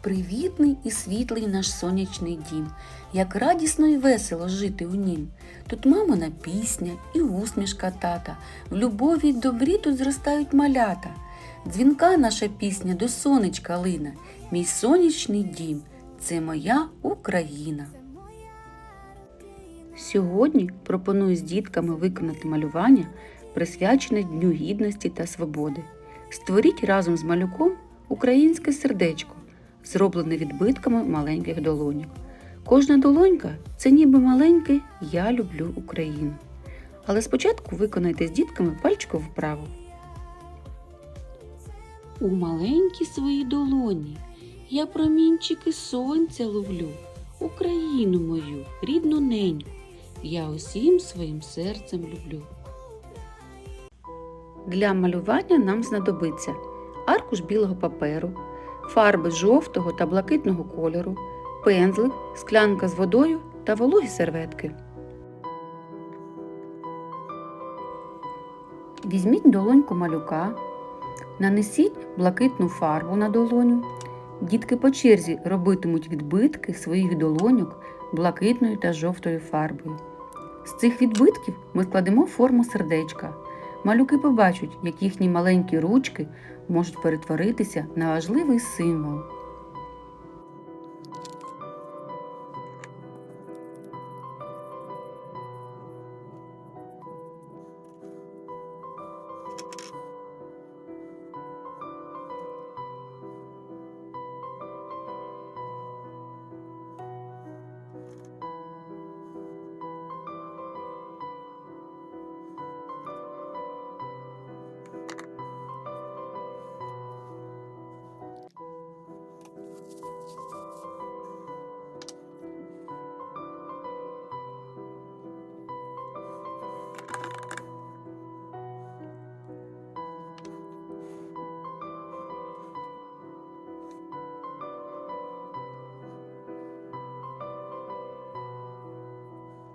Привітний і світлий наш сонячний дім, як радісно і весело жити у нім. Тут мамина пісня і усмішка тата, в любові й добрі тут зростають малята. Дзвінка наша пісня до сонечка лина, мій сонячний дім, це моя Україна. Сьогодні пропоную з дітками виконати малювання, присвячене Дню Гідності та Свободи. Створіть разом з малюком українське сердечко, зроблене відбитками маленьких долоньок. Кожна долонька це ніби маленьке Я люблю Україну. Але спочатку виконайте з дітками пальчикову вправу. У маленькі свої долоні я промінчики сонця ловлю, Україну мою, рідну неньку, я усім своїм серцем люблю. Для малювання нам знадобиться аркуш білого паперу, фарби жовтого та блакитного кольору, пензлик, склянка з водою та вологі серветки. Візьміть долоньку малюка, нанесіть блакитну фарбу на долоню. Дітки по черзі робитимуть відбитки своїх долоньок блакитною та жовтою фарбою. З цих відбитків ми складемо форму сердечка. Малюки побачать, як їхні маленькі ручки можуть перетворитися на важливий символ